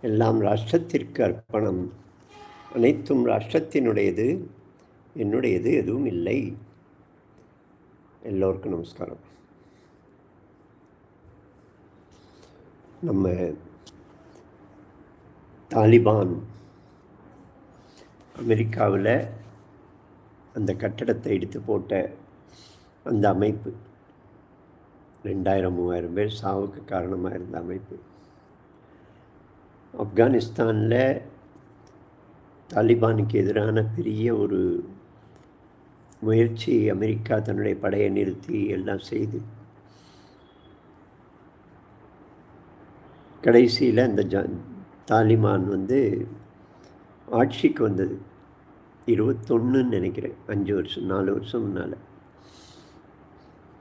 எல்லாம் ராஷ்டிரத்திற்கு அர்ப்பணம். அனைத்தும் ராஷ்டிரத்தினுடையது என்னுடையது எதுவும் இல்லை. எல்லோருக்கும் நமஸ்காரம். நம்ம தாலிபான் அமெரிக்காவில் அந்த கட்டடத்தை எடுத்து போட்ட அந்த அமைப்பு ரெண்டாயிரம் மூவாயிரம் பேர் சாவுக்கு காரணமாக இருந்த அமைப்பு. ஆப்கானிஸ்தானில் தாலிபானுக்கு எதிரான பெரிய ஒரு முயற்சி அமெரிக்கா தன்னுடைய படையை நிறுத்தி எல்லாம் செய்து. கடைசியில் அந்த ஜ தாலிபான் வந்து ஆட்சிக்கு வந்தது. இருபத்தொன்னுன்னு நினைக்கிறேன். அஞ்சு வருஷம் நாலு வருஷம் முன்னால்.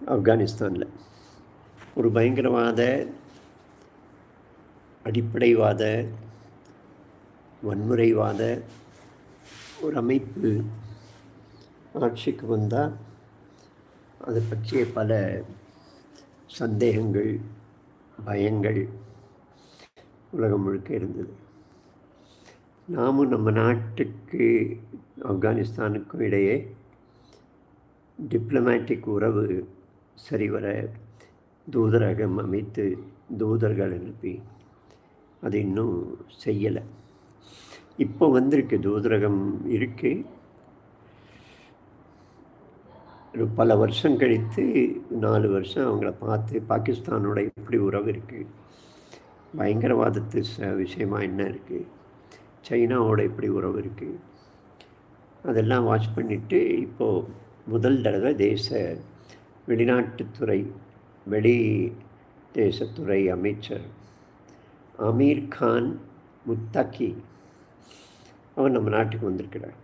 ஆப்கானிஸ்தானில். ஒரு பயங்கரவாத அடிப்படைவாத வன்முறைவாத ஒரு அமைப்பு ஆட்சிக்கு வந்தால் அதை பற்றிய பல சந்தேகங்கள் பயங்கள் உலகம் முழுக்க இருந்தது. நாமும் நம்ம நாட்டுக்கு ஆப்கானிஸ்தானுக்கும் இடையே டிப்ளமேட்டிக் உறவு சரிவர தூதரகம் அமைத்து தூதர்கள் அனுப்பி அது இன்னும் செய்யலை. இப்போ வந்திருக்கு தூதரகம் இருக்குது ஒரு பல வருஷம் கழித்து நாலு வருஷம் அவங்கள பார்த்து பாகிஸ்தானோட எப்படி உறவு இருக்குது பயங்கரவாதத்து ச என்ன இருக்குது சைனாவோட எப்படி உறவு இருக்குது அதெல்லாம் வாட்ச் பண்ணிவிட்டு இப்போது முதல் தடவை தேச வெளிநாட்டுத்துறை வெளி தேசத்துறை அமைச்சர் அமீர் கான் முத்தக்கி. அவர் நம்ம நாட்டுக்கு வந்திருக்கிறார்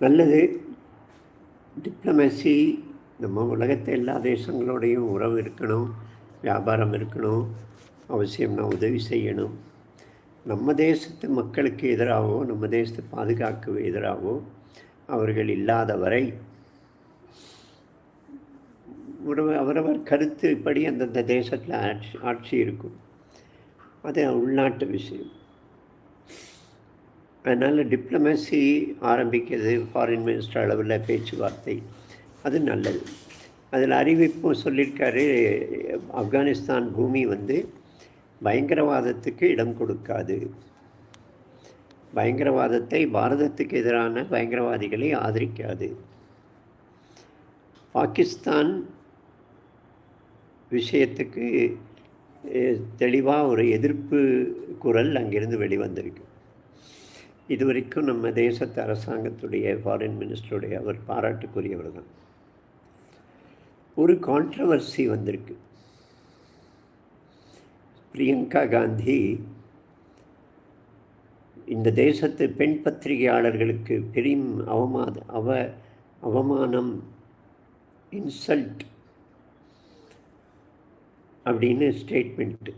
நல்லது டிப்ளமசி நம்ம உலகத்தை எல்லா தேசங்களோடையும் உறவு இருக்கணும் வியாபாரம் இருக்கணும் அவசியம் நான் உதவி செய்யணும். நம்ம தேசத்து மக்களுக்கு எதிராகவோ நம்ம தேசத்தை பாதுகாக்க எதிராகவோ அவர்கள் இல்லாத வரை உறவு அவரவர் கருத்துப்படி அந்தந்த தேசத்தில் ஆட்சி ஆட்சி இருக்கும். அது உள்நாட்டு விஷயம். அதனால் டிப்ளமசி ஆரம்பிக்கிறது ஃபாரின் மினிஸ்டர் அளவில் பேச்சுவார்த்தை. அது நல்லது. அதில் அறிவிப்பும் சொல்லியிருக்காரு ஆப்கானிஸ்தான் பூமி வந்து பயங்கரவாதத்துக்கு இடம் கொடுக்காது. பயங்கரவாதத்தை பாரதத்துக்கு எதிரான பயங்கரவாதிகளை ஆதரிக்காது. பாகிஸ்தான் விஷயத்துக்கு தெளிவாக ஒரு எதிர்ப்பு குரல் அங்கிருந்து வெளிவந்திருக்கு. இதுவரைக்கும் நம்ம தேசத்து அரசாங்கத்துடைய ஃபாரின் மினிஸ்டருடைய அவர் பாராட்டுக்குரியவர் தான். ஒரு கான்ட்ரவர்சி வந்திருக்கு. பிரியங்கா காந்தி இந்த தேசத்து பெண் பத்திரிகையாளர்களுக்கு பெரும் அவமாத அவ அவமானம் இன்சல்ட் அப்படின்னு ஸ்டேட்மெண்ட்டு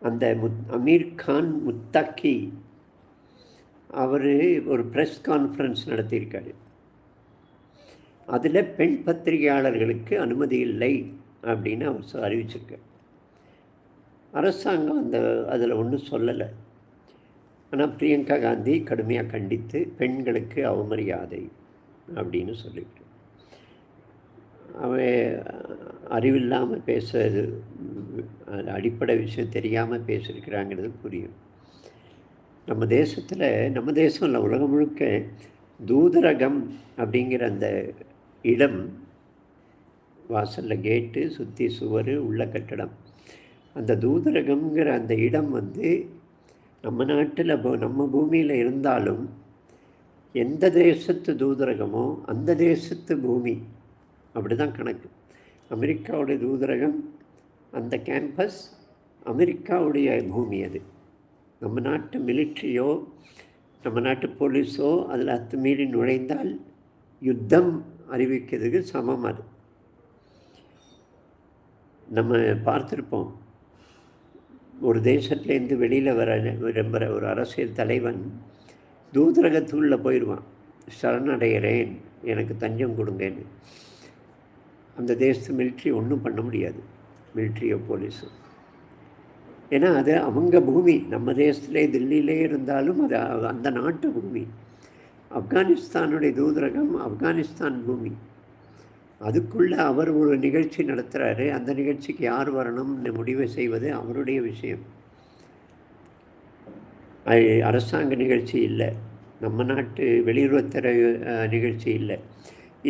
அந்த முத் அமீர் கான் முத்தாக்கி அவர் ஒரு ப்ரெஸ் கான்ஃபரன்ஸ் நடத்தியிருக்காரு. அதில் பெண் பத்திரிகையாளர்களுக்கு அனுமதி இல்லை அப்படின்னு அவர் அறிவிச்சிருக்கார். அரசாங்கம் அந்த அதில் ஒன்றும் சொல்லலை. ஆனால் பிரியங்கா காந்தி கடுமையாக கண்டித்து பெண்களுக்கு அவமரியாதை அப்படின்னு சொல்லிட்டு. அவன் அறிவில்லாமல் பேசுறது அடிப்படை விஷயம் தெரியாமல் பேசியிருக்கிறாங்கிறது புரியும். நம்ம தேசத்தில் நம்ம தேசம் இல்லை உலகம் முழுக்க தூதரகம் அப்படிங்கிற அந்த இடம் வாசலில் கேட்டு சுற்றி சுவர் உள்ள கட்டடம். அந்த தூதரகம்ங்கிற அந்த இடம் வந்து நம்ம நாட்டில் நம்ம பூமியில் இருந்தாலும் எந்த தேசத்து தூதரகமோ அந்த தேசத்து பூமி. அப்படி தான் கணக்கு. அமெரிக்காவுடைய தூதரகம் அந்த கேம்பஸ் அமெரிக்காவுடைய பூமி அது. நம்ம நாட்டு மிலிட்ரியோ நம்ம நாட்டு போலீஸோ அதில் அத்துமீறி நுழைந்தால் யுத்தம் அறிவிக்கிறதுக்கு சமம் அது. நம்ம பார்த்துருப்போம் ஒரு தேசத்துலேருந்து வெளியில் வர விரும்புகிற ஒரு அரசியல் தலைவன் தூதரகத்துள்ள போயிடுவான். சரணடைகிறேன் எனக்கு தஞ்சம் கொடுங்கன்னு. அந்த தேசத்து மிலிட்ரி ஒன்றும் பண்ண முடியாது. மிலிட்ரியோ போலீஸோ ஏன்னா அது அவங்க பூமி. நம்ம தேசத்திலே தில்லியிலே இருந்தாலும் அது அந்த நாட்டு பூமி. ஆப்கானிஸ்தானுடைய தூதரகம் ஆப்கானிஸ்தான் பூமி. அதுக்குள்ளே அவர் ஒரு நிகழ்ச்சி நடத்துகிறாரு அந்த நிகழ்ச்சிக்கு யார் வரணும்னு முடிவு செய்வது அவருடைய விஷயம். அரசாங்க நிகழ்ச்சி இல்லை. நம்ம நாட்டு வெளியுறவுத்துறை நிகழ்ச்சி இல்லை.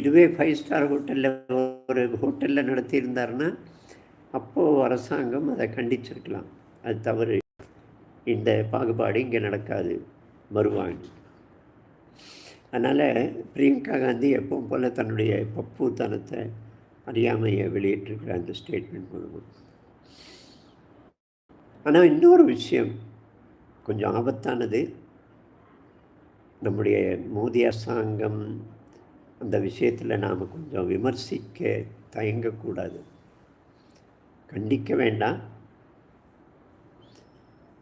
இதுவே ஃபைவ் ஸ்டார் ஹோட்டலில் ஒரு ஹோட்டலில் நடத்தியிருந்தாருன்னா அப்போது அரசாங்கம் அதை கண்டிச்சிருக்கலாம். அது தவறு. இந்த பாகுபாடு இங்கே நடக்காது. வருவாங்க அதனால் பிரியங்கா காந்தி எப்பவும் போல் தன்னுடைய பப்புத்தனத்தை அறியாமையை வெளியிட்டிருக்கிற அந்த ஸ்டேட்மெண்ட் மூலமாக ஆனால் இன்னொரு விஷயம் கொஞ்சம் ஆபத்தானது. நம்முடைய மோதி அரசாங்கம் அந்த விஷயத்தில் நாம் கொஞ்சம் விமர்சிக்க தயங்கக்கூடாது. கண்டிக்க வேண்டாம்.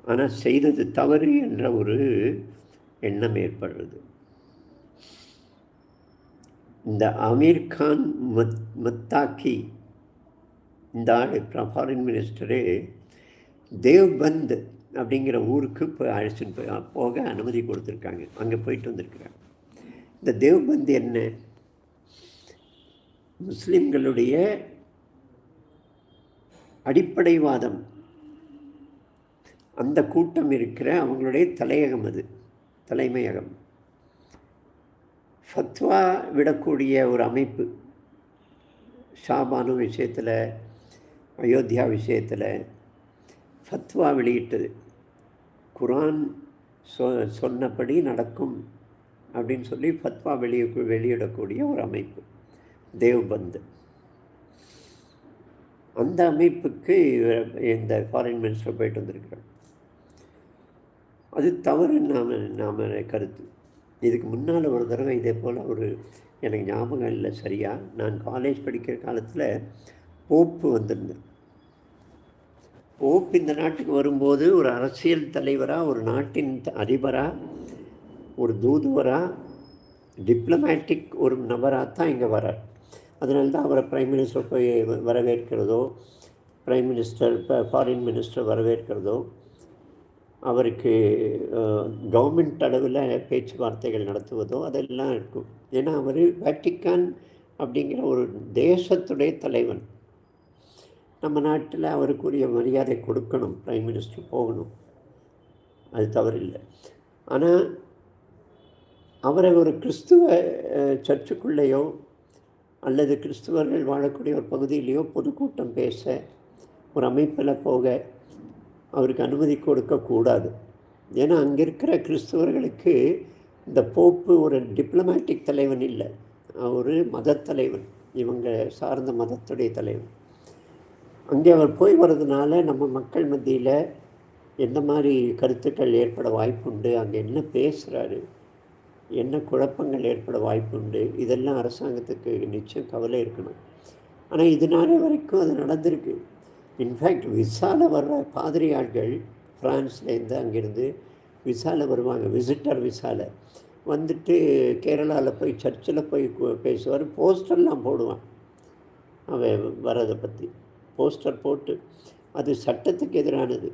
ஆனால் செய்தது தவறு என்ற ஒரு எண்ணம் ஏற்படுறது. இந்த அமீர் கான் மத் மத்தாக்கி இந்த ஆள் ஃபாரின் மினிஸ்டரு தேவ்பந்த் அப்படிங்கிற ஊருக்கு போய் அழைச்சிட்டு போய் போக அனுமதி கொடுத்துருக்காங்க. அங்கே போயிட்டு வந்திருக்கிறாங்க. இந்த தேவ்பந்த் என்ன? முஸ்லிம்களுடைய அடிப்படைவாதம். அந்த கூட்டம் இருக்கிற அவங்களுடைய தலையகம் அது தலைமையகம். ஃபத்வா விடக்கூடிய ஒரு அமைப்பு ஷாபானு விஷயத்தில் அயோத்தியா விஷயத்தில் ஃபத்வா வெளியிட்டது. குரான் சொ சொன்னபடி நடக்கும் அப்படின்னு சொல்லி ஃபத்வா வெளியே வெளியிடக்கூடிய ஒரு அமைப்பு. தேவ்பந்து அந்த அமைப்புக்கு இந்த ஃபாரின் மினிஸ்டர் போயிட்டு வந்திருக்கிறார். அது தவறு நாம் நாம் கருத்து. இதுக்கு முன்னால் ஒரு தடவை இதே போல் ஒரு எனக்கு ஞாபகம் இல்லை சரியாக நான் காலேஜ் படிக்கிற காலத்தில் போப்பு வந்திருந்தேன் போப் இந்த நாட்டுக்கு வரும்போது ஒரு அரசியல் தலைவராக ஒரு நாட்டின் அதிபராக ஒரு தூதுவராக டிப்ளமேட்டிக் ஒரு நபராக தான் இங்கே வரார் அதனால தான் அவரை ப்ரைம் மினிஸ்டர் போய் வரவேற்கிறதோ ப்ரைம் மினிஸ்டர் இப்போ ஃபாரின் மினிஸ்டர் வரவேற்கிறதோ அவருக்கு கவர்மெண்ட் அளவில் பேச்சுவார்த்தைகள் நடத்துவதோ அதெல்லாம் இருக்கும். ஏன்னா அவர் வேட்டிக்கான் அப்படிங்கிற ஒரு தேசத்துடைய தலைவன். நம்ம நாட்டில் அவருக்குரிய மரியாதை கொடுக்கணும் ப்ரைம் மினிஸ்டர் போகணும். அது தவறில்லை. ஆனால் அவரை ஒரு கிறிஸ்துவ சர்ச்சுக்குள்ளேயோ அல்லது கிறிஸ்துவர்கள் வாழக்கூடிய ஒரு பகுதியிலேயோ பொதுக்கூட்டம் பேச ஒரு அமைப்பில் போக அவருக்கு அனுமதி கொடுக்கக்கூடாது ஏன்னா அங்கே இருக்கிற கிறிஸ்துவர்களுக்கு இந்த போப்பு ஒரு டிப்ளமேட்டிக் தலைவன் இல்லை. ஒரு மதத்தலைவன் இவங்க சார்ந்த மதத்துடைய தலைவன். அங்கே அவர் போய் வர்றதுனால நம்ம மக்கள் மத்தியில் எந்த மாதிரி கருத்துக்கள் ஏற்பட வாய்ப்புண்டு? அங்கே என்ன பேசுகிறாரு என்ன குழப்பங்கள் ஏற்பட வாய்ப்பு உண்டு இதெல்லாம் அரசாங்கத்துக்கு நிச்சயம் கவலை இருக்கணும். ஆனால் இது நாளை வரைக்கும் அது நடந்திருக்கு. இன்ஃபேக்ட் விசாவில் வர்ற பாதிரியாள்கள் ஃப்ரான்ஸ்லேருந்து அங்கேருந்து விசாவில் வருவாங்க. விசிட்டர் விசாவில் வந்துட்டு கேரளாவில் போய் சர்ச்சில் போய் பேசுவார். போஸ்டர்லாம் போடுவான். அவன் வர்றதை பற்றி போஸ்டர் போட்டு. அது சட்டத்துக்கு எதிரானது.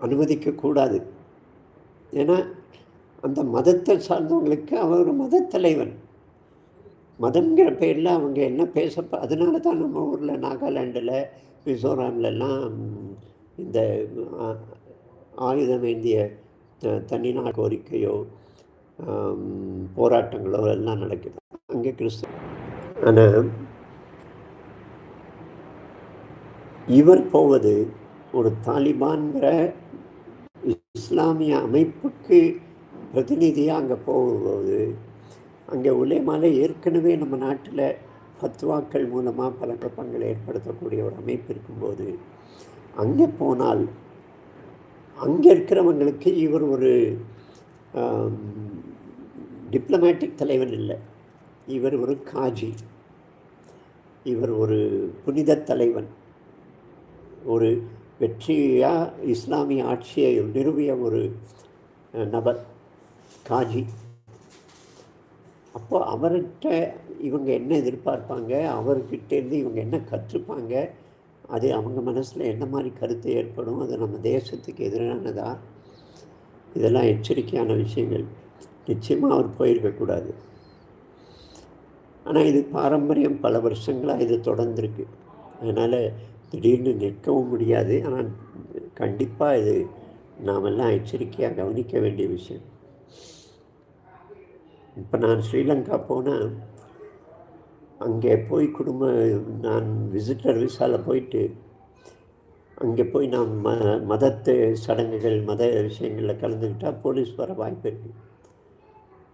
அனுமதிக்கக்கூடாது. ஏன்னா அந்த மதத்தை சார்ந்தவங்களுக்கு அவர் ஒரு மதத்தலைவன் மதங்கிற பேரில் அவங்க என்ன பேச அதனால தான் நம்ம ஊரில் நாகாலாண்டில் மிசோராம்லலாம் இந்த ஆயுதம் ஏந்திய தனிநாள் கோரிக்கையோ போராட்டங்களோ எல்லாம் நடக்குது. அங்கே கிறிஸ்து ஆனால் இவர் போவது ஒரு தாலிபான்கிற இஸ்லாமிய அமைப்புக்கு பிரதிநிதியாக அங்கே போகும்போது அங்கே உலேமால ஏற்கனவே நம்ம நாட்டில் ஃபத்வாக்கள் மூலமாக பல குழப்பங்களை ஏற்படுத்தக்கூடிய ஒரு அமைப்பு இருக்கும்போது அங்கே போனால் அங்கே இருக்கிறவங்களுக்கு இவர் ஒரு டிப்ளமேட்டிக் தலைவன் இல்லை. இவர் ஒரு காஜி. இவர் ஒரு புனித தலைவன். ஒரு வெற்றியாக இஸ்லாமிய ஆட்சியை நிறுவிய ஒரு நபர் காஜி. அப்போ அவர்கிட்ட இவங்க என்ன எதிர்பார்ப்பாங்க? அவர்கிட்டேருந்து இவங்க என்ன கற்றுப்பாங்க? அது அவங்க மனசில் என்ன மாதிரி கருத்து ஏற்படும்? அது நம்ம தேசத்துக்கு எதிரானதா? இதெல்லாம் எச்சரிக்கையான விஷயங்கள். நிச்சயமாக அவர் போயிருக்கக்கூடாது ஆனால் இது பாரம்பரியம் பல வருஷங்களாக இது தொடர்ந்துருக்கு. அதனால் திடீர்னு நிற்கவும் முடியாது. ஆனால் கண்டிப்பாக இது நாமெல்லாம் எச்சரிக்கையாக கவனிக்க வேண்டிய விஷயம். இப்போ நான் ஸ்ரீலங்கா போனால் அங்கே போய் குடும்ப நான் விசிட்டர் விசாவில் போயிட்டு அங்கே போய் நான் ம மதத்து சடங்குகள் மத விஷயங்களில் கலந்துக்கிட்டால் போலீஸ் வர வாய்ப்பு இருக்குது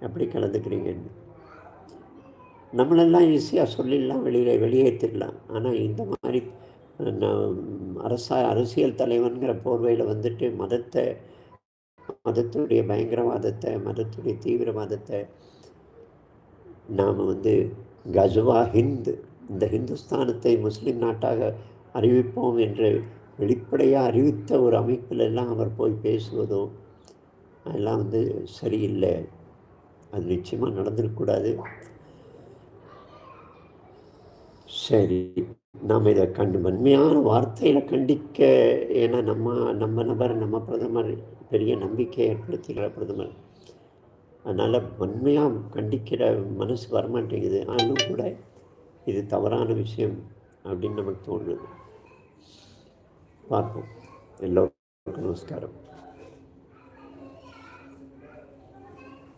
எப்படி கலந்துக்கிறீங்கன்னு. நம்மளெல்லாம் ஈஸியாக சொல்லிடலாம் வெளியில் வெளியேற்றிடலாம் ஆனால் இந்த மாதிரி அரசா அரசியல் தலைவன்கிற போர்வையில் வந்துட்டு மதத்தை மதத்துடைய பயங்கரவாதத்தை மதத்துடைய தீவிரவாதத்தை நாம் வந்து கஜுவா ஹிந்து இந்த ஹிந்துஸ்தானத்தை முஸ்லீம் நாட்டாக அறிவிப்போம் என்று வெளிப்படையாக அறிவித்த ஒரு அமைப்பில் எல்லாம் அவர் போய் பேசுவதோ அதெல்லாம் வந்து சரியில்லை. அது நிச்சயமாக நடந்துருக்கக்கூடாது. சரி நாம் இதை கண்டு வன்மையான வார்த்தையில் கண்டிக்க ஏன்னா நம்ம நம்ம நபர் நம்ம பிரதமர் பெரிய நம்பிக்கை ஏற்படுத்துகிற பிரதமர். அதனால் வன்மையாக கண்டிக்கிற மனசு வரமாட்டேங்குது. ஆனாலும் கூட இது தவறான விஷயம் அப்படின்னு நமக்கு தோணுது. பார்ப்போம். எல்லோருக்கும் நமஸ்காரம்.